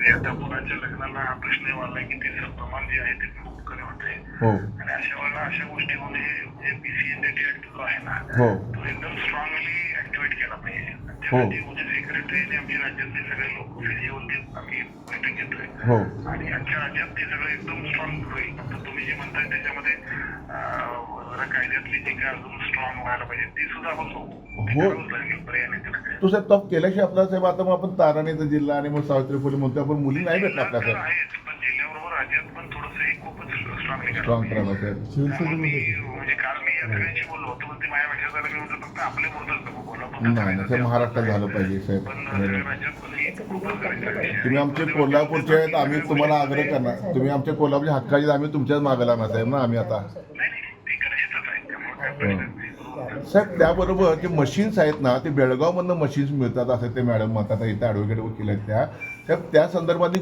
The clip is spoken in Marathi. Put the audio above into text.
ते आता मुलांच्या लग्नाला हा प्रश्न वाढलाय की तिचं प्रमाण जे आहे ते खूप कमी होते हो. आणि अशा वेळेला अशा गोष्टी होणे जे पीसीएनडीटी ऍक्ट जो आहे ना हो. तो एकदम स्ट्रॉंगली ऍक्टिव्हेट केला पाहिजे. हो. त्यासाठी उद्या सेक्रेटरी आणि आमच्या राज्यातले सगळे लोक येऊन ते आम्ही बैठक घेतोय. हो. आणि आमच्या राज्यात ते सगळं एकदम स्ट्रॉंग होईल. तुम्ही जे म्हणताय त्याच्यामध्ये कायद्यातली जी काय अजून स्ट्रॉंग व्हायला पाहिजे ती सुद्धा आपण बघू. ते हो. साहेब तो केल्याशिवाय आपला साहेब आता मग आपण ताराणीचा जिल्हा आणि मग सावित्री फुले म्हणतो आपण मुली नाही भेटला आपला तर साहेब. आहेच, पण जिल्ह्याबरोबर राज्यात पण थोडंसं हे खूपच स्ट्रॉंगली स्ट्रॉंग करायला साहेब त्यामुळे मी म्हणजे काल मी या सगळ्यांशी बोललो होतो पण ते माझ्या लक्षात आलं मी म्हटलं फक्त आपल्या पुरतच नको कोल्हापूर नाही नाही साहेब महाराष्ट्रात झालं पाहिजे साहेब. तुम्ही आमचे कोल्हापूरचे आहेत आम्ही तुम्हाला आग्रह करणार. तुम्ही आमच्या कोल्हापूरच्या हक्काचे आहेत, आम्ही तुमच्याच मागे लागणार साहेब ना आम्ही आता. साहेब त्याबरोबर जे मशीन्स आहेत ना ते बेळगावमधनं मशीन्स मिळतात असं ते मॅडम म्हणतात इथे ॲडव्होकेट वकील आहेत त्या. साहेब त्या संदर्भात